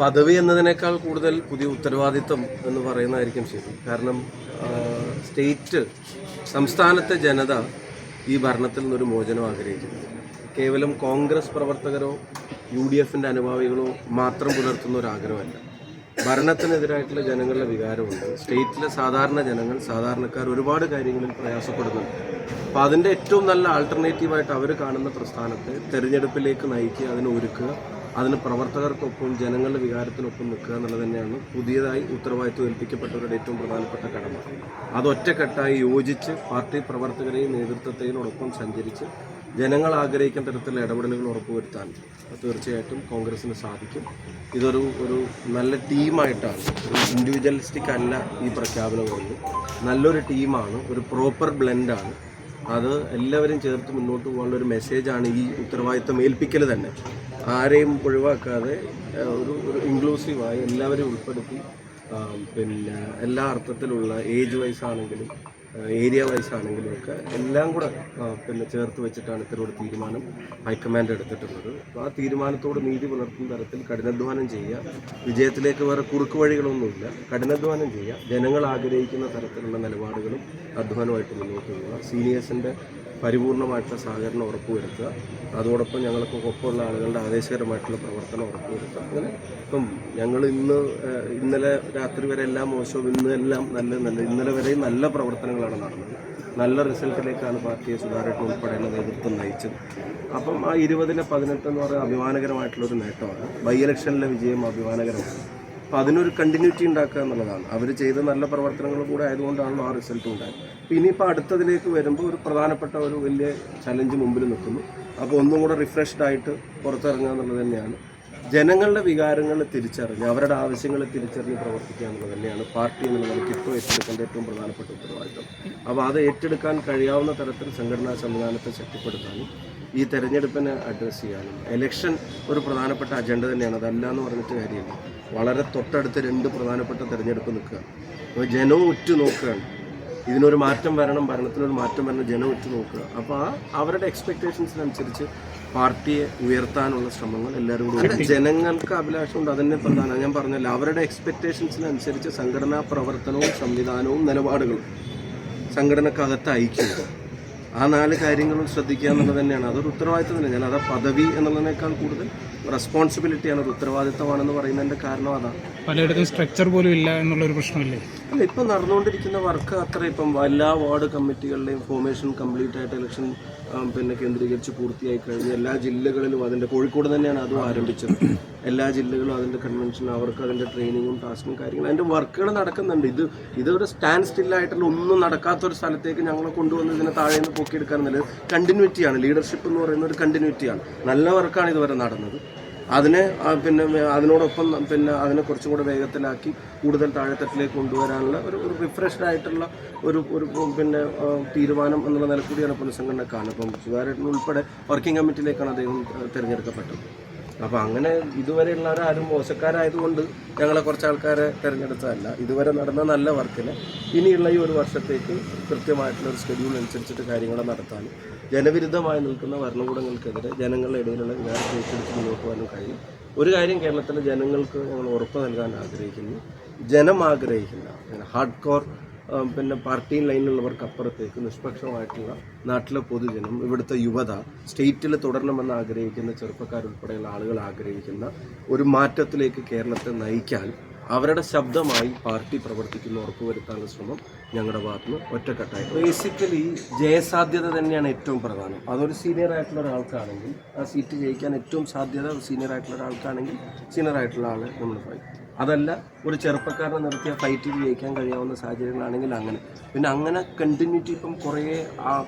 പദവി എന്നതിനേക്കാൾ കൂടുതൽ പുതിയ ഉത്തരവാദിത്വം എന്ന് പറയുന്നതായിരിക്കും ശരി. കാരണം സ്റ്റേറ്റ് സംസ്ഥാനത്തെ ജനത ഈ ഭരണത്തിൽ നിന്നൊരു മോചനം ആഗ്രഹിക്കുന്നു. കേവലം കോൺഗ്രസ് പ്രവർത്തകരോ യു ഡി എഫിന്റെ അനുഭാവികളോ മാത്രം പുലർത്തുന്ന ഒരു ആഗ്രഹമല്ല. ഭരണത്തിനെതിരായിട്ടുള്ള ജനങ്ങളുടെ വികാരമുണ്ട്. സ്റ്റേറ്റിലെ സാധാരണ ജനങ്ങൾ സാധാരണക്കാർ ഒരുപാട് കാര്യങ്ങളിൽ പ്രയാസപ്പെടുന്നുണ്ട്. അപ്പോൾ അതിന്റെ ഏറ്റവും നല്ല ആൾട്ടർനേറ്റീവായിട്ട് അവർ കാണുന്ന പ്രസ്ഥാനത്തെ തെരഞ്ഞെടുപ്പിലേക്ക് നയിക്കുക അതിനെ ഒരുക്കുക അതിന് പ്രവർത്തകർക്കൊപ്പം ജനങ്ങളുടെ വികാരത്തിനൊപ്പം നിൽക്കുക എന്നുള്ളത് തന്നെയാണ് പുതിയതായി ഉത്തരവാദിത്വം ഏൽപ്പിക്കപ്പെട്ടവരുടെ ഏറ്റവും പ്രധാനപ്പെട്ട കടമ. അത് ഒറ്റക്കെട്ടായി യോജിച്ച് പാർട്ടി പ്രവർത്തകരെയും നേതൃത്വത്തെയോടൊപ്പം സഞ്ചരിച്ച് ജനങ്ങൾ ആഗ്രഹിക്കുന്ന തരത്തിലുള്ള ഇടപെടലുകൾ ഉറപ്പുവരുത്താൻ തീർച്ചയായിട്ടും കോൺഗ്രസിന് സാധിക്കും. ഇതൊരു ഒരു നല്ല ടീമായിട്ടാണ് ഒരു ഇൻഡിവിജ്വലിസ്റ്റിക് അല്ല ഈ പ്രഖ്യാപനം കൊണ്ട്. നല്ലൊരു ടീമാണ് ഒരു പ്രോപ്പർ ബ്ലെൻഡാണ് അത് എല്ലാവരും ചേർത്ത് മുന്നോട്ട് പോകാനുള്ള ഒരു മെസ്സേജാണ് ഈ ഉത്തരവാദിത്തം ഏൽപ്പിക്കൽ തന്നെ. ആരെയും ഒഴിവാക്കാതെ ഒരു ഒരു ഇൻക്ലൂസീവായി എല്ലാവരെയും ഉൾപ്പെടുത്തി പിന്നെ എല്ലാ അർത്ഥത്തിലുള്ള ഏജ് വൈസ് ആണെങ്കിലും ഏരിയ വൈസ് ആണെങ്കിലും ഒക്കെ എല്ലാം കൂടെ പിന്നെ ചേർത്ത് വെച്ചിട്ടാണ് ഇത്തരം തീരുമാനം ഹൈക്കമാൻഡ് എടുത്തിട്ടുള്ളത്. അപ്പോൾ ആ തീരുമാനത്തോട് നീതി പുലർത്തുന്ന തരത്തിൽ കഠിനാധ്വാനം ചെയ്യുക. വിജയത്തിലേക്ക് വേറെ കുറുക്ക് വഴികളൊന്നുമില്ല. കഠിനാധ്വാനം ചെയ്യുക. ജനങ്ങൾ ആഗ്രഹിക്കുന്ന തരത്തിലുള്ള നിലപാടുകളും അധ്വാനമായിട്ട് മുന്നോട്ട് പോവുക. സീനിയേഴ്സിന്റെ പരിപൂർണമായിട്ടുള്ള സഹകരണം ഉറപ്പുവരുത്തുക. അതോടൊപ്പം ഞങ്ങൾക്ക് ഒപ്പമുള്ള ആളുകളുടെ ആവേശകരമായിട്ടുള്ള പ്രവർത്തനം ഉറപ്പുവരുത്തുക. അങ്ങനെ ഇപ്പം ഞങ്ങൾ ഇന്ന് ഇന്നലെ രാത്രി വരെ എല്ലാം മോശവും ഇന്ന് എല്ലാം നല്ല നല്ല ഇന്നലെ വരെയും നല്ല പ്രവർത്തനങ്ങളാണ് നടന്നത്. നല്ല റിസൾട്ടിലേക്കാണ് പാർട്ടിയെ സുധാരണ ഉൾപ്പെടെയുള്ള നേതൃത്വം നയിച്ചത്. അപ്പം ആ ഇരുപതിലെ പതിനെട്ട് എന്ന് പറയുന്നത് അഭിമാനകരമായിട്ടുള്ളൊരു നേട്ടമാണ്. ബൈ ഇലക്ഷനിലെ വിജയം അഭിമാനകരമാണ്. അപ്പോൾ അതിനൊരു കണ്ടിന്യൂറ്റി ഉണ്ടാക്കുക എന്നുള്ളതാണ്. അവർ ചെയ്ത നല്ല പ്രവർത്തനങ്ങൾ കൂടെ ആയതുകൊണ്ടാണല്ലോ ആ റിസൾട്ട് ഉണ്ടായത്. അപ്പോൾ ഇനിയിപ്പോൾ അടുത്തതിലേക്ക് വരുമ്പോൾ ഒരു പ്രധാനപ്പെട്ട ഒരു വലിയ ചലഞ്ച് മുമ്പിൽ നിൽക്കുന്നു. അപ്പോൾ ഒന്നും കൂടെ റിഫ്രഷ്ഡ് ആയിട്ട് പുറത്തിറങ്ങുക എന്നുള്ളത് തന്നെയാണ്. ജനങ്ങളുടെ വികാരങ്ങൾ തിരിച്ചറിഞ്ഞ് അവരുടെ ആവശ്യങ്ങൾ തിരിച്ചറിഞ്ഞ് പ്രവർത്തിക്കുക എന്നുള്ളത് തന്നെയാണ് പാർട്ടി എന്നുള്ള നിലയ്ക്ക് ഇപ്പോൾ ഏറ്റെടുക്കേണ്ട ഏറ്റവും പ്രധാനപ്പെട്ട ഉത്തരവാദിത്തം അപ്പോൾ അത് ഏറ്റെടുക്കാൻ കഴിയാവുന്ന തരത്തിൽ സംഘടനാ സംവിധാനത്തെ ശക്തിപ്പെടുത്താനും ഈ തെരഞ്ഞെടുപ്പിനെ അഡ്രസ്സ് ചെയ്യാനും എലക്ഷൻ ഒരു പ്രധാനപ്പെട്ട അജണ്ട തന്നെയാണ്. അതല്ല എന്ന് പറഞ്ഞിട്ട് കാര്യമില്ല. വളരെ തൊട്ടടുത്ത് രണ്ട് പ്രധാനപ്പെട്ട തിരഞ്ഞെടുപ്പ് നിൽക്കുക. അപ്പോൾ ജനവും ഉറ്റു നോക്കുകയാണ്. ഇതിനൊരു മാറ്റം വരണം ഭരണത്തിനൊരു മാറ്റം വരണം ജനം ഉറ്റു നോക്കുക. അപ്പോൾ ആ അവരുടെ എക്സ്പെക്റ്റേഷൻസിനനുസരിച്ച് പാർട്ടിയെ ഉയർത്താനുള്ള ശ്രമങ്ങൾ എല്ലാവരും കൂടി ജനങ്ങൾക്ക് അഭിലാഷം ഉണ്ട്. അതന്നെ പ്രധാനം. ഞാൻ പറഞ്ഞല്ലോ അവരുടെ എക്സ്പെക്റ്റേഷൻസിനനുസരിച്ച് സംഘടനാ പ്രവർത്തനവും സംവിധാനവും നിലപാടുകളും സംഘടനക്കകത്ത് അയക്കുക ആ നാല് കാര്യങ്ങളും ശ്രദ്ധിക്കുക എന്നുള്ളത് തന്നെയാണ്. അതൊരു ഉത്തരവാദിത്തം തന്നെ. ഞാൻ അത് പദവി എന്നുള്ളതിനേക്കാൾ കൂടുതൽ റെസ്പോൺസിബിലിറ്റിയാണ് ഒരു ഉത്തരവാദിത്തമാണെന്ന് പറയുന്നതിന്റെ കാരണം അതാണ് പലയിടത്തും സ്ട്രക്ചർ പോലും ഇല്ല എന്നുള്ളൊരു പ്രശ്നമില്ലേ? അല്ല ഇപ്പം നടന്നുകൊണ്ടിരിക്കുന്ന വർക്ക് അത്ര ഇപ്പം എല്ലാ വാർഡ് കമ്മിറ്റികളുടെയും ഫോർമേഷൻ കംപ്ലീറ്റ് ആയിട്ട് ഇലക്ഷൻ പിന്നെ കേന്ദ്രീകരിച്ച് പൂർത്തിയായി കഴിഞ്ഞ് എല്ലാ ജില്ലകളിലും അതിന്റെ കോഴിക്കോട് തന്നെയാണ് അതും ആരംഭിച്ചത്. എല്ലാ ജില്ലകളും അതിന്റെ കൺവെൻഷൻ അവർക്ക് അതിന്റെ ട്രെയിനിങ്ങും ടാസ്കും കാര്യങ്ങളും അതിന്റെ വർക്കുകൾ നടക്കുന്നുണ്ട്. ഇത് ഇതൊരു സ്റ്റാൻഡ് സ്റ്റില്ലായിട്ടുള്ള ഒന്നും നടക്കാത്തൊരു സ്ഥലത്തേക്ക് ഞങ്ങളെ കൊണ്ടുവന്ന് ഇതിനെ താഴെ നിന്ന് പൊക്കിയെടുക്കാനെന്നില്ല കണ്ടിന്യൂറ്റിയാണ് ലീഡർഷിപ്പ് എന്ന് പറയുന്ന ഒരു കണ്ടിന്യൂറ്റിയാണ് നല്ല വർക്കാണ് ഇതുവരെ നടന്നത്. അതിനെ പിന്നെ അതിനോടൊപ്പം പിന്നെ അതിനെ കുറച്ചും കൂടെ വേഗത്തിലാക്കി കൂടുതൽ താഴെത്തട്ടിലേക്ക് കൊണ്ടുവരാനുള്ള ഒരു ഒരു റിഫ്രഷ്ഡ് ആയിട്ടുള്ള ഒരു ഒരു പിന്നെ തീരുമാനം എന്നുള്ള നിലക്കൂടിയാണ് പുനഃസംഘടന കാണുന്നത്. അപ്പം സുധാകരൻ ഉൾപ്പെടെ വർക്കിംഗ് കമ്മിറ്റിയിലേക്കാണ് അദ്ദേഹം തിരഞ്ഞെടുക്കപ്പെട്ടത്. അപ്പോൾ അങ്ങനെ ഇതുവരെയുള്ളവരാരും മോശക്കാരായതുകൊണ്ട് ഞങ്ങളെ കുറച്ച് ആൾക്കാരെ തിരഞ്ഞെടുത്തതല്ല. ഇതുവരെ നടന്ന നല്ല വർക്കിന് ഇനിയുള്ള ഈ ഒരു വർഷത്തേക്ക് കൃത്യമായിട്ടുള്ള ഒരു ഷെഡ്യൂൾ അനുസരിച്ചിട്ട് കാര്യങ്ങൾ നടത്താനും ജനവിരുദ്ധമായി നിൽക്കുന്ന ഭരണകൂടങ്ങൾക്കെതിരെ ജനങ്ങളുടെ ഇടയിലുള്ള വികാരത്തെ ഏറ്റെടുത്ത് മുന്നോട്ട് പോകാനും കഴിയും. ഒരു കാര്യം കേരളത്തിലെ ജനങ്ങൾക്ക് ഞങ്ങൾ ഉറപ്പ് നൽകാൻ ആഗ്രഹിക്കുന്നു. ജനം ആഗ്രഹിക്കുന്ന ഹാർഡ് കോർ പിന്നെ പാർട്ടി ലൈനിലുള്ളവർക്ക് അപ്പുറത്തേക്ക് നിഷ്പക്ഷമായിട്ടുള്ള നാട്ടിലെ പൊതുജനം ഇവിടുത്തെ യുവത സ്റ്റേറ്റിൽ തുടരണമെന്ന് ആഗ്രഹിക്കുന്ന ചെറുപ്പക്കാരുൾപ്പെടെയുള്ള ആളുകൾ ആഗ്രഹിക്കുന്ന ഒരു മാറ്റത്തിലേക്ക് കേരളത്തെ നയിക്കാൻ അവരുടെ ശബ്ദമായി പാർട്ടി പ്രവർത്തിക്കുന്ന ഉറപ്പുവരുത്താനുള്ള ശ്രമം ഞങ്ങളുടെ ഭാഗത്തുനിന്ന് ഒറ്റക്കെട്ടായി ബേസിക്കലി ജയസാധ്യത തന്നെയാണ് ഏറ്റവും പ്രധാനം. അതൊരു സീനിയർ ആയിട്ടുള്ള ഒരാൾക്കാണെങ്കിൽ ആ സീറ്റ് ജയിക്കാൻ ഏറ്റവും സാധ്യത സീനിയർ ആയിട്ടുള്ള ഒരാൾക്കാണെങ്കിൽ സീനിയർ ആയിട്ടുള്ള ആളെ നമ്മൾ ഫൈറ്റ് അതല്ല ഒരു ചെറുപ്പക്കാരനെ നിർത്തിയ ഫൈറ്റ് ജയിക്കാൻ കഴിയാവുന്ന സാഹചര്യങ്ങളാണെങ്കിൽ അങ്ങനെ. പിന്നെ അങ്ങനെ കണ്ടിന്യൂറ്റി ഇപ്പം കുറേ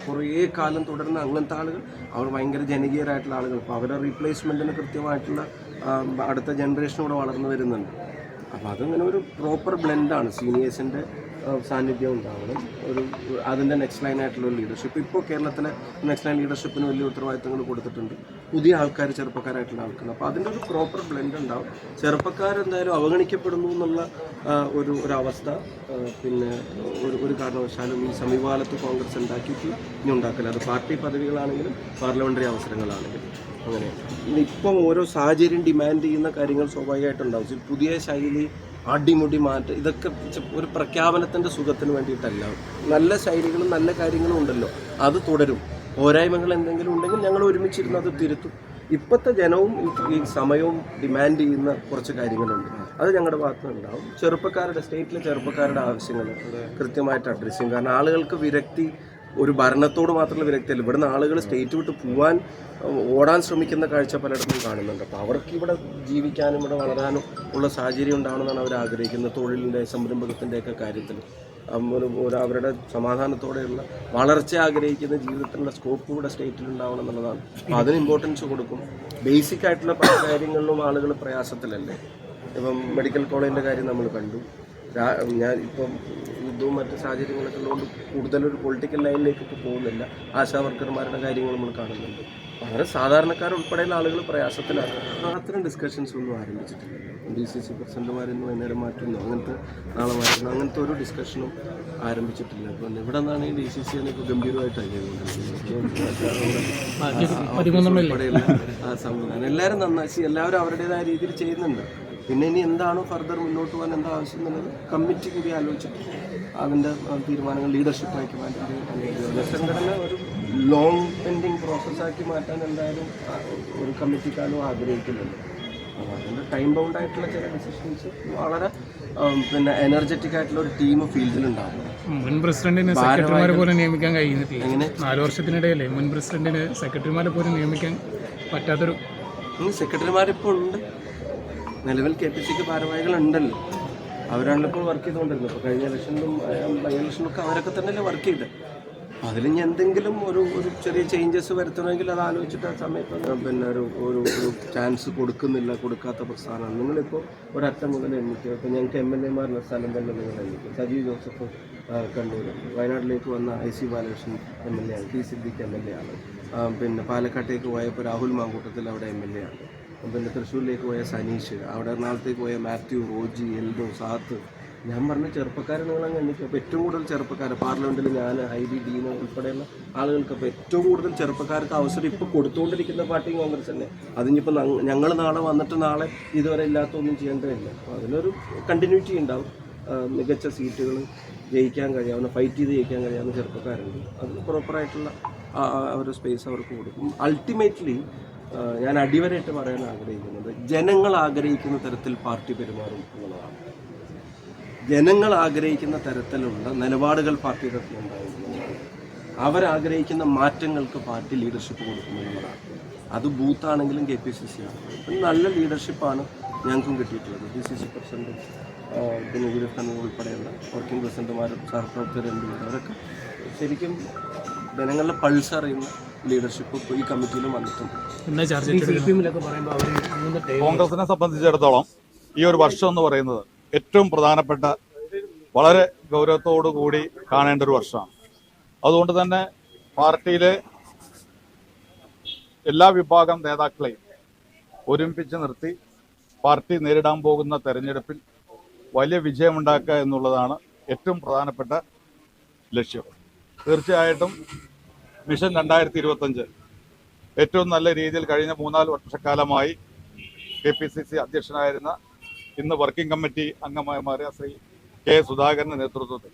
കുറേ കാലം തുടരുന്ന അങ്ങനത്തെ ആളുകൾ അവർ ഭയങ്കര ജനകീയരായിട്ടുള്ള ആളുകൾ. അപ്പോൾ അവരുടെ റീപ്ലേസ്മെന്റിന് കൃത്യമായിട്ടുള്ള അടുത്ത ജനറേഷൻ വളർന്നു വരുന്നുണ്ട്. അപ്പോൾ അതങ്ങനെ ഒരു പ്രോപ്പർ ബ്ലെൻഡാണ് സീനിയേഴ്സിന്റെ സാന്നിധ്യം ഉണ്ടാവണം. ഒരു അതിന്റെ നെക്സ്റ്റ് ലൈൻ ആയിട്ടുള്ള ലീഡർഷിപ്പ് ഇപ്പോൾ കേരളത്തിലെ നെക്സ്റ്റ് ലൈൻ ലീഡർഷിപ്പിന് വലിയ ഉത്തരവാദിത്തങ്ങൾ കൊടുത്തിട്ടുണ്ട്. പുതിയ ആൾക്കാർ ചെറുപ്പക്കാരായിട്ടുള്ള ആൾക്കാർ അപ്പോൾ അതിന്റെ ഒരു പ്രോപ്പർ ബ്ലെൻഡ് ഉണ്ടാവും. ചെറുപ്പക്കാരെന്തായാലും അവഗണിക്കപ്പെടുന്നു എന്നുള്ള ഒരു ഒരവസ്ഥ പിന്നെ ഒരു ഒരു കാരണവശാലും ഈ സമീപകാലത്ത് കോൺഗ്രസ് ഉണ്ടാക്കിയിട്ട് ഇനി ഉണ്ടാക്കില്ല. അത് പാർട്ടി പദവികളാണെങ്കിലും പാർലമെന്ററി അവസരങ്ങളാണെങ്കിലും അങ്ങനെയാണ്. ഇപ്പം ഓരോ സാഹചര്യം ഡിമാൻഡ് ചെയ്യുന്ന കാര്യങ്ങൾ സ്വാഭാവികമായിട്ടുണ്ടാവും പുതിയ ശൈലി അടിമുടി മാറ്റം ഇതൊക്കെ ഒരു പ്രഖ്യാപനത്തിന്റെ സുഖത്തിന് വേണ്ടിയിട്ടല്ല. നല്ല ശൈലികളും നല്ല കാര്യങ്ങളും ഉണ്ടല്ലോ. അത് തുടരും. പോരായ്മകൾ എന്തെങ്കിലും ഉണ്ടെങ്കിൽ ഞങ്ങൾ ഒരുമിച്ചിരുന്ന് അത് തിരുത്തും. ഇപ്പോഴത്തെ ജനവും ഈ- സമയവും ഡിമാൻഡ് ചെയ്യുന്ന കുറച്ച് കാര്യങ്ങളുണ്ട്. അത് ഞങ്ങളുടെ ഭാഗത്ത് ഉണ്ടാവും. ചെറുപ്പക്കാരുടെ സ്റ്റേറ്റിലെ ചെറുപ്പക്കാരുടെ ആവശ്യങ്ങൾ കൃത്യമായിട്ട് അഡ്രസ്സ് ചെയ്യും. കാരണം ആളുകൾക്ക് വിരക്തി ഒരു ഭരണത്തോട് മാത്രമുള്ള വിരക്തിയല്ല ഇവിടുന്ന് ആളുകൾ സ്റ്റേറ്റ് വിട്ട് പോവാൻ ഓടാൻ ശ്രമിക്കുന്ന കാഴ്ച പലയിടത്തും കാണുന്നുണ്ട്. അപ്പോൾ അവർക്ക് ഇവിടെ ജീവിക്കാനും ഇവിടെ വളരാനും ഉള്ള സാഹചര്യം ഉണ്ടാവണമെന്നാണ് അവർ ആഗ്രഹിക്കുന്നത്. തൊഴിലിന്റെ സംരംഭകത്തിന്റെയൊക്കെ കാര്യത്തിൽ ഒരു അവരുടെ സമാധാനത്തോടെയുള്ള വളർച്ച ആഗ്രഹിക്കുന്ന ജീവിതത്തിനുള്ള സ്കോപ്പ് ഇവിടെ സ്റ്റേറ്റിൽ ഉണ്ടാവണം എന്നുള്ളതാണ്. അപ്പോൾ അതിന് ഇമ്പോർട്ടൻസ് കൊടുക്കും. ബേസിക് ആയിട്ടുള്ള പല കാര്യങ്ങളിലും ആളുകൾ പ്രയാസത്തിലല്ലേ? ഇപ്പം മെഡിക്കൽ കോളേജിന്റെ കാര്യം നമ്മൾ കണ്ടു. ഞാൻ ഇപ്പം യുദ്ധവും മറ്റ് സാഹചര്യങ്ങളൊക്കെ ഉള്ളതുകൊണ്ട് കൂടുതലൊരു പൊളിറ്റിക്കൽ ലൈനിലേക്ക് ഇപ്പോൾ പോകുന്നില്ല ആശാ വർക്കർമാരുടെ കാര്യങ്ങൾ നമ്മൾ കാണുന്നുണ്ട് അങ്ങനെ സാധാരണക്കാരുൾപ്പെടെയുള്ള ആളുകൾ പ്രയാസത്തിലാണ് അത്തരം ഡിസ്കഷൻസ് ഒന്നും ആരംഭിച്ചിട്ടില്ല ഡി സി സി പ്രസിഡന്റുമാരിന്ന് വൈകുന്നേരം മാറ്റുന്നു അങ്ങനത്തെ നാളെ മാറ്റുന്നു അങ്ങനത്തെ ഒരു ഡിസ്കഷനും ആരംഭിച്ചിട്ടില്ല അപ്പോൾ ഇവിടെ നിന്നാണ് ഈ ഡി സി സി ഇപ്പോൾ ഗംഭീരമായിട്ടാണ് ചെയ്തുകൊണ്ടിരിക്കുന്നത് ആ സംവിധാനം എല്ലാവരും നന്നായി എല്ലാവരും അവരുടേതായ രീതിയിൽ ചെയ്യുന്നുണ്ട് പിന്നെ ഇനി എന്താണ് ഫർദർ മുന്നോട്ട് പോകാൻ എന്താ ആവശ്യം എന്നുള്ളത് കമ്മിറ്റി കൂടി ആലോചിച്ചിട്ട് അതിന്റെ തീരുമാനങ്ങൾ തീരുമാനങ്ങൾ ലീഡർഷിപ്പാക്കി മാറ്റാൻ സംഘടന ഒരു ലോങ് പെൻഡിങ് പ്രോസസ്സാക്കി മാറ്റാൻ എന്തായാലും ഒരു കമ്മിറ്റിക്കാരും ആഗ്രഹിക്കുന്നുണ്ട്. അതിന്റെ ടൈം ബൗണ്ട് ആയിട്ടുള്ള ചില ഡിസിഷൻസ് വളരെ പിന്നെ എനർജറ്റിക് ആയിട്ടുള്ള ഒരു ടീം ഫീൽഡിൽ ഫീൽഡിലുണ്ടാവും മുൻ പ്രസിഡന്റിനെ സെക്രട്ടറിമാരെ പോലെ നിയമിക്കാൻ കഴിയുന്നില്ല എങ്ങനെ? നാല് വർഷത്തിനിടയിലെ മുൻ പ്രസിഡന്റിനെ സെക്രട്ടറിമാരെ പോലെ നിയമിക്കാൻ പറ്റാത്തൊരു സെക്രട്ടറിമാരിപ്പോൾ ഉണ്ട്. നിലവിൽ കെ പി സിക്ക് ഭാരവാഹികളുണ്ടല്ലോ. അവരാണല്ലോ ഇപ്പോൾ വർക്ക് ചെയ്തുകൊണ്ടിരുന്നത്. ഇപ്പോൾ കഴിഞ്ഞ ഇലക്ഷനിലും ബൈ ഇലക്ഷനിലൊക്കെ അവരൊക്കെ തന്നെയല്ലേ വർക്ക് ചെയ്തത് അപ്പോൾ അതിൽ ഇനി എന്തെങ്കിലും ഒരു ഒരു ചെറിയ ചേഞ്ചസ് വരുത്തണമെങ്കിൽ അത് ആലോചിച്ചിട്ട് ആ സമയത്ത് പിന്നെ ഒരു ഒരു ഒരു ചാൻസ് കൊടുക്കുന്നില്ല കൊടുക്കാത്ത പ്രസ്ഥാനമാണ് നിങ്ങളിപ്പോൾ ഒരറ്റം മുതൽ എണ്ണിക്കുക ഇപ്പോൾ ഞങ്ങൾക്ക് എം എൽ എമാരുടെ സ്ഥലം തന്നെ നിങ്ങൾ എണ്ണിക്കും? സജീവ് ജോസഫ് കണ്ണൂർ വയനാട്ടിലേക്ക് വന്ന I C Balakrishnan M L A ആണ്. T Siddique M L A ആണ്. പിന്നെ പാലക്കാട്ടേക്ക് പോയപ്പോൾ രാഹുൽ മാങ്കൂട്ടത്തിൽ അവിടെ എം എൽ എ ആണ്. പിന്നെ തൃശ്ശൂരിലേക്ക് പോയ സനീഷ് അവിടെ എറണാകുളത്തേക്ക് പോയ മാത്യു റോജി എൽദോ സാത്ത്. ഞാൻ പറഞ്ഞ ചെറുപ്പക്കാരെ നിങ്ങളങ്ങ് എണ്ണിക്കും. അപ്പോൾ ഏറ്റവും കൂടുതൽ ചെറുപ്പക്കാർ പാർലമെന്റിൽ ഞാൻ ഐ ഡീന ഉൾപ്പെടെയുള്ള ആളുകൾക്ക് അപ്പോൾ ഏറ്റവും കൂടുതൽ ചെറുപ്പക്കാർക്ക് അവസരം ഇപ്പോൾ കൊടുത്തുകൊണ്ടിരിക്കുന്ന പാർട്ടി കോൺഗ്രസ് തന്നെ. അതിനിപ്പോൾ ഞങ്ങൾ നാളെ വന്നിട്ട് നാളെ ഇതുവരെ ഇല്ലാത്തൊന്നും ചെയ്യേണ്ടതില്ല അപ്പോൾ അതിനൊരു കണ്ടിന്യൂറ്റി ഉണ്ടാവും. മികച്ച സീറ്റുകൾ ജയിക്കാൻ കഴിയാവുന്ന ഫൈറ്റ് ചെയ്ത് ജയിക്കാൻ കഴിയാവുന്ന ചെറുപ്പക്കാരുണ്ട്. അത് പ്രോപ്പറായിട്ടുള്ള ആ ഒരു സ്പേസ് അവർക്ക് കൊടുക്കും. അൾട്ടിമേറ്റ്ലി ഞാൻ അടിവരയിട്ട് പറയാൻ ആഗ്രഹിക്കുന്നത് ജനങ്ങൾ ആഗ്രഹിക്കുന്ന തരത്തിൽ പാർട്ടി പെരുമാറും എന്നുള്ളതാണ്. ജനങ്ങൾ ആഗ്രഹിക്കുന്ന തരത്തിലുള്ള നിലപാടുകൾ പാർട്ടിയുടെ ഉണ്ടായിരിക്കുന്നതാണ് അവരാഗ്രഹിക്കുന്ന മാറ്റങ്ങൾക്ക് പാർട്ടി ലീഡർഷിപ്പ് കൊടുക്കുന്നതാണ് അത് ബൂത്താണെങ്കിലും കെ പി സി സി ആണ്. നല്ല ലീഡർഷിപ്പാണ് ഞങ്ങൾക്കും കിട്ടിയിട്ടുള്ളത്. പി സി സി പ്രസിഡന്റ് ആ, പിന്നെ ഗുരുഫൻ ഉൾപ്പെടെയുള്ള വർക്കിംഗ് പ്രസിഡന്റുമാരും സഹപ്രവർത്തകരും അവരൊക്കെ ശരിക്കും ജനങ്ങളുടെ പൾസ് അറിയുന്ന ലീഡർഷിപ്പ് ഈ കമ്മിറ്റിയിലും വന്നിട്ടുണ്ട്. കോൺഗ്രസിനെ സംബന്ധിച്ചിടത്തോളം ഈ ഒരു വർഷം എന്ന് പറയുന്നത് ഏറ്റവും പ്രധാനപ്പെട്ട വളരെ ഗൗരവത്തോടു കൂടി കാണേണ്ട ഒരു വർഷമാണ്. അതുകൊണ്ട് തന്നെ പാർട്ടിയിലെ എല്ലാ വിഭാഗം നേതാക്കളെയും ഒരുമിപ്പിച്ച് നിർത്തി പാർട്ടി നേരിടാൻ പോകുന്ന തെരഞ്ഞെടുപ്പിൽ വലിയ വിജയമുണ്ടാക്കുക എന്നുള്ളതാണ് ഏറ്റവും പ്രധാനപ്പെട്ട ലക്ഷ്യം. തീർച്ചയായിട്ടും മിഷൻ രണ്ടായിരത്തി ഇരുപത്തഞ്ച് ഏറ്റവും നല്ല രീതിയിൽ കഴിഞ്ഞ മൂന്നാൽ വർഷക്കാലമായി കെ പി സി സി അധ്യക്ഷനായിരുന്ന ഇന്ന് വർക്കിംഗ് കമ്മിറ്റി അംഗമായി മാറിയ ശ്രീ കെ സുധാകരന്റെ നേതൃത്വത്തിൽ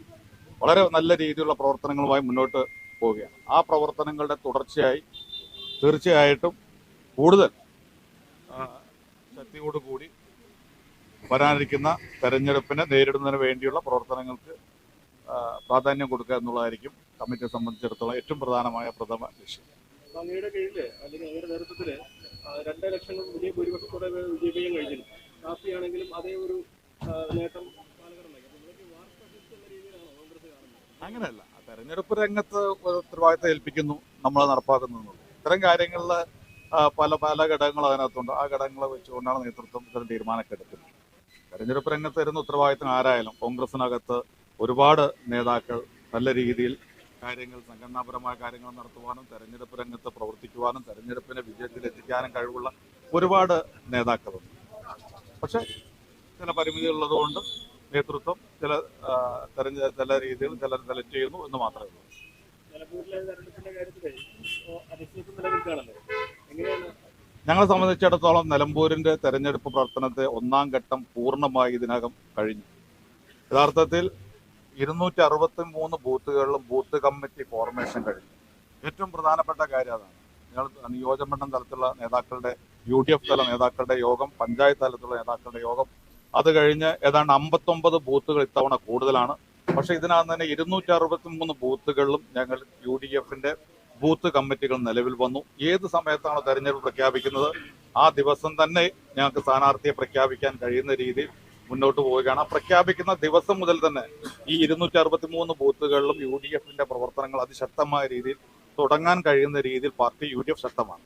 വളരെ നല്ല രീതിയിലുള്ള പ്രവർത്തനങ്ങളുമായി മുന്നോട്ട് പോവുകയാണ്. ആ പ്രവർത്തനങ്ങളുടെ തുടർച്ചയായി തീർച്ചയായിട്ടും കൂടുതൽ ശക്തിയോടുകൂടി വരാനിരിക്കുന്ന തെരഞ്ഞെടുപ്പിനെ നേരിടുന്നതിന് വേണ്ടിയുള്ള പ്രവർത്തനങ്ങൾക്ക് പ്രാധാന്യം കൊടുക്കുക എന്നുള്ളതായിരിക്കും കമ്മിറ്റിയെ സംബന്ധിച്ചിടത്തോളം ഏറ്റവും പ്രധാനമായ പ്രഥമ ലക്ഷ്യം. അങ്ങയുടെ കീഴിൽ അല്ലെങ്കിൽ അങ്ങയുടെ നേതൃത്വത്തിൽ ആ, രണ്ട് ഇലക്ഷനിലും വലിയ ഭൂരിപക്ഷത്തോടെ വിജയിപ്പിക്കാൻ കഴിഞ്ഞിരുന്നു. കാപ്പിയാണെങ്കിലും അതേ ഒരു നേട്ടം അങ്ങനെയല്ല. തെരഞ്ഞെടുപ്പ് രംഗത്ത് ഉത്തരവാദിത്വം ഉത്തരവാദിത്തം ഏൽപ്പിക്കുന്നു നമ്മൾ നടപ്പാക്കുന്നു ഇത്തരം കാര്യങ്ങളിൽ പല പല ഘടകങ്ങൾ അതിനകത്തുണ്ട്. ആ ഘടകങ്ങളെ വെച്ചുകൊണ്ടാണ് നേതൃത്വം ഇത്തരം തീരുമാനമൊക്കെ എടുക്കുന്നത്. തെരഞ്ഞെടുപ്പ് രംഗത്ത് വരുന്ന ഉത്തരവാദിത്തം ആരായാലും കോൺഗ്രസിനകത്ത് ഒരുപാട് നേതാക്കൾ നല്ല രീതിയിൽ കാര്യങ്ങൾ സംഘടനാപരമായ കാര്യങ്ങൾ നടത്തുവാനും തെരഞ്ഞെടുപ്പ് രംഗത്ത് പ്രവർത്തിക്കുവാനും തെരഞ്ഞെടുപ്പിനെ വിജയത്തിലെത്തിക്കാനും കഴിവുള്ള ഒരുപാട് നേതാക്കളുണ്ട്. പക്ഷെ ചില പരിമിതികളുള്ളതുകൊണ്ട് നേതൃത്വം ചില തെരഞ്ഞ ചില രീതിയിൽ ചിലർ സെലക്ട് ചെയ്യുന്നു എന്ന് മാത്രമേ ഉള്ളൂ. ഞങ്ങളെ സംബന്ധിച്ചിടത്തോളം നിലമ്പൂരിന്റെ തെരഞ്ഞെടുപ്പ് പ്രവർത്തനത്തെ ഒന്നാം ഘട്ടം പൂർണമായി ഇതിനകം കഴിഞ്ഞു. യഥാർത്ഥത്തിൽ ഇരുന്നൂറ്റി അറുപത്തി മൂന്ന് ബൂത്തുകളിലും ബൂത്ത് കമ്മിറ്റി ഫോർമേഷൻ കഴിഞ്ഞു. ഏറ്റവും പ്രധാനപ്പെട്ട കാര്യം അതാണ്. ഞങ്ങൾ നിയോജകമണ്ഡലം തലത്തിലുള്ള നേതാക്കളുടെ യു ഡി എഫ് തല നേതാക്കളുടെ യോഗം പഞ്ചായത്ത് തലത്തിലുള്ള നേതാക്കളുടെ യോഗം അത് കഴിഞ്ഞ് ഏതാണ്ട് അമ്പത്തൊമ്പത് ബൂത്തുകൾ ഇത്തവണ കൂടുതലാണ്. പക്ഷെ ഇതിനകത്ത് തന്നെ ഇരുന്നൂറ്റി അറുപത്തി മൂന്ന് ബൂത്തുകളിലും ഞങ്ങൾ യു ഡി എഫിന്റെ ബൂത്ത് കമ്മിറ്റികൾ നിലവിൽ വന്നു. ഏത് സമയത്താണോ തെരഞ്ഞെടുപ്പ് പ്രഖ്യാപിക്കുന്നത്? ആ ദിവസം തന്നെ ഞങ്ങൾക്ക് സ്ഥാനാർത്ഥിയെ പ്രഖ്യാപിക്കാൻ കഴിയുന്ന രീതിയിൽ മുന്നോട്ട് പോവുകയാണ്. പ്രഖ്യാപിക്കുന്ന ദിവസം മുതൽ തന്നെ ഈ ഇരുന്നൂറ്റി അറുപത്തി മൂന്ന് ബൂത്തുകളിലും യു ഡി എഫിന്റെ പ്രവർത്തനങ്ങൾ അതിശക്തമായ രീതിയിൽ തുടങ്ങാൻ കഴിയുന്ന രീതിയിൽ പാർട്ടി യു ഡി എഫ് ശക്തമാണ്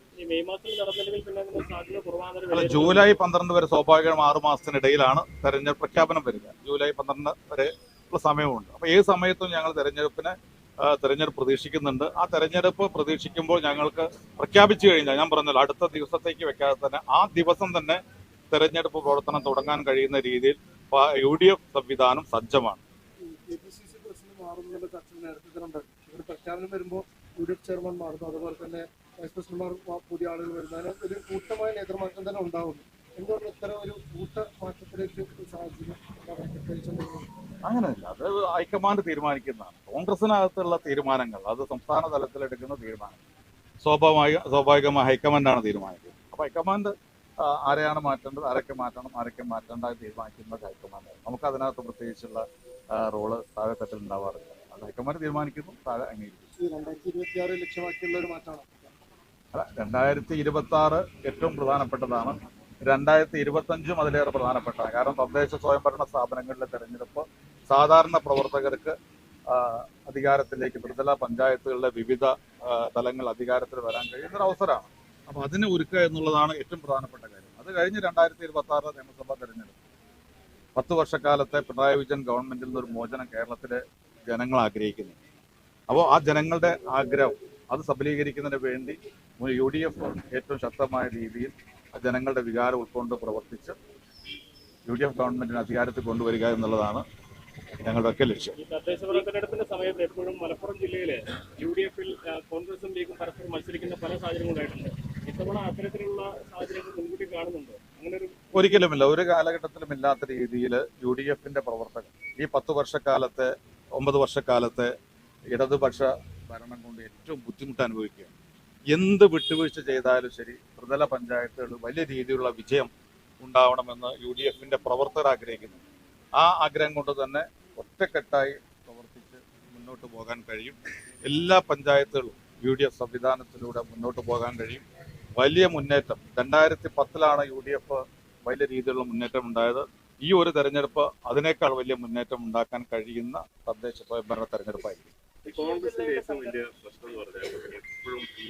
അല്ല ജൂലൈ പന്ത്രണ്ട് വരെ സ്വാഭാവികം ആറു മാസത്തിനിടയിലാണ് തെരഞ്ഞെടുപ്പ് പ്രഖ്യാപനം വരിക. ജൂലൈ പന്ത്രണ്ട് വരെ ഉള്ള സമയമുണ്ട്. അപ്പൊ ഏത് സമയത്തും ഞങ്ങൾ തെരഞ്ഞെടുപ്പിനെ തെരഞ്ഞെടുപ്പ് പ്രതീക്ഷിക്കുന്നുണ്ട്. ആ തെരഞ്ഞെടുപ്പ് പ്രതീക്ഷിക്കുമ്പോൾ ഞങ്ങൾക്ക് പ്രഖ്യാപിച്ചു കഴിഞ്ഞാൽ ഞാൻ പറഞ്ഞല്ലോ അടുത്ത ദിവസത്തേക്ക് വെക്കാതെ തന്നെ ആ ദിവസം തന്നെ തെരഞ്ഞെടുപ്പ് പ്രവർത്തനം തുടങ്ങാൻ കഴിയുന്ന രീതിയിൽ യു ഡി എഫ് സംവിധാനം സജ്ജമാണ്. പ്രഖ്യാപനം വരുമ്പോൾ യു ഡി എഫ് ചെയർമാൻ മാറുന്നു. അതുപോലെ തന്നെ വൈസ് പ്രസിഡന്റുമാർ മാ- പുതിയ ആളുകൾ വരുന്നു അങ്ങനെ ഒരു കൂട്ടമായ നേതൃമാറ്റം തന്നെ ഉണ്ടാവുന്നു. എന്തുകൊണ്ട് ഇത്തരം ഒരു കൂട്ട മാറ്റത്തിലേക്ക് ഒരു സാഹചര്യം പ്രത്യേകിച്ച് അങ്ങനെയല്ല. അത് ഹൈക്കമാൻഡ് തീരുമാനിക്കുന്നതാണ്. കോൺഗ്രസിനകത്തുള്ള തീരുമാനങ്ങൾ അത് സംസ്ഥാന തലത്തിലെടുക്കുന്ന തീരുമാനം സ്വാഭാവിക സ്വാഭാവികമായി ഹൈക്കമാൻഡാണ് തീരുമാനിക്കുന്നത്. അപ്പൊ ഹൈക്കമാൻഡ് ആരെയാണ് മാറ്റേണ്ടത് ആരൊക്കെ മാറ്റണം ആരൊക്കെ മാറ്റേണ്ട തീരുമാനിക്കുന്നത് ഹൈക്കമാൻഡാണ് നമുക്ക് അതിനകത്ത് പ്രത്യേകിച്ചുള്ള റോൾ താഴെ തട്ടിൽ ഉണ്ടാവാറില്ല. അത് ഹൈക്കമാൻഡ് തീരുമാനിക്കുന്നു താഴെ അംഗീകരിക്കുന്നു. രണ്ടായിരത്തി ഇരുപത്തി ആറ് ലക്ഷ്യമാക്കിയുള്ള ഒരു മാറ്റമാണ്. അല്ല രണ്ടായിരത്തി ഇരുപത്തി ആറ് ഏറ്റവും പ്രധാനപ്പെട്ടതാണ്. രണ്ടായിരത്തി ഇരുപത്തി അഞ്ചും അതിലേറെ പ്രധാനപ്പെട്ടതാണ്. കാരണം തദ്ദേശ സ്വയംഭരണ സ്ഥാപനങ്ങളിലെ തെരഞ്ഞെടുപ്പ് സാധാരണ പ്രവർത്തകർക്ക് അധികാരത്തിലേക്ക് ത്രിതല പഞ്ചായത്തുകളിലെ വിവിധ തലങ്ങൾ അധികാരത്തിൽ വരാൻ കഴിയുന്ന ഒരു അവസരമാണ്. അപ്പൊ അതിനെ ഒരുക്കുക എന്നുള്ളതാണ് ഏറ്റവും പ്രധാനപ്പെട്ട കാര്യം. അത് കഴിഞ്ഞ് രണ്ടായിരത്തി ഇരുപത്തി ആറ് നിയമസഭാ തെരഞ്ഞെടുപ്പ്. പത്ത് വർഷക്കാലത്തെ പിണറായി വിജയൻ ഗവൺമെന്റിൽ നിന്നൊരു മോചനം കേരളത്തിലെ ജനങ്ങൾ ആഗ്രഹിക്കുന്നു. അപ്പോൾ ആ ജനങ്ങളുടെ ആഗ്രഹം അത് സബലീകരിക്കുന്നതിന് വേണ്ടി യു ഡി എഫ് ഏറ്റവും ശക്തമായ രീതിയിൽ ജനങ്ങളുടെ വികാരം ഉൾക്കൊണ്ട് പ്രവർത്തിച്ച് യു ഡി എഫ് ഗവൺമെന്റിനെ അധികാരത്തിൽ കൊണ്ടുവരിക എന്നുള്ളതാണ് ഞങ്ങളുടെ ഒക്കെ ലക്ഷ്യം. തദ്ദേശ തെരഞ്ഞെടുപ്പിന്റെ സമയത്ത് എപ്പോഴും മലപ്പുറം ജില്ലയിലെ യു ഡി എഫിൽ കോൺഗ്രസും ലീഗും പരസ്പരം മത്സരിക്കുന്ന പല സാഹചര്യങ്ങളുണ്ടായിട്ടുണ്ട് ഒരിക്കലുമില്ല. ഒരു കാലഘട്ടത്തിലും ഇല്ലാത്ത രീതിയിൽ യു ഡി എഫിന്റെ പ്രവർത്തകർ ഈ പത്ത് വർഷക്കാലത്തെ ഒമ്പത് വർഷക്കാലത്തെ ഇടതുപക്ഷ ഭരണം കൊണ്ട് ഏറ്റവും ബുദ്ധിമുട്ട് അനുഭവിക്കുകയാണ്. എന്ത് വിട്ടുവീഴ്ച ചെയ്താലും ശരി ത്രിതല പഞ്ചായത്തുകൾ വലിയ രീതിയിലുള്ള വിജയം ഉണ്ടാവണമെന്ന് യു ഡി എഫിന്റെ പ്രവർത്തകർ ആഗ്രഹിക്കുന്നു. ആ ആഗ്രഹം കൊണ്ട് തന്നെ ഒറ്റക്കെട്ടായി പ്രവർത്തിച്ച് മുന്നോട്ട് പോകാൻ കഴിയും. എല്ലാ പഞ്ചായത്തുകളും യു ഡി എഫ് സംവിധാനത്തിലൂടെ മുന്നോട്ട് പോകാൻ കഴിയും. വലിയ മുന്നേറ്റം. രണ്ടായിരത്തി പത്തിലാണ് യു ഡി എഫ് വലിയ രീതിയിലുള്ള മുന്നേറ്റം ഉണ്ടായത്. ഈ ഒരു തെരഞ്ഞെടുപ്പ് അതിനേക്കാൾ വലിയ മുന്നേറ്റം ഉണ്ടാക്കാൻ കഴിയുന്ന തദ്ദേശ സ്വയംഭരണ തെരഞ്ഞെടുപ്പായിരിക്കും. പ്രശ്നം എപ്പോഴും ഈ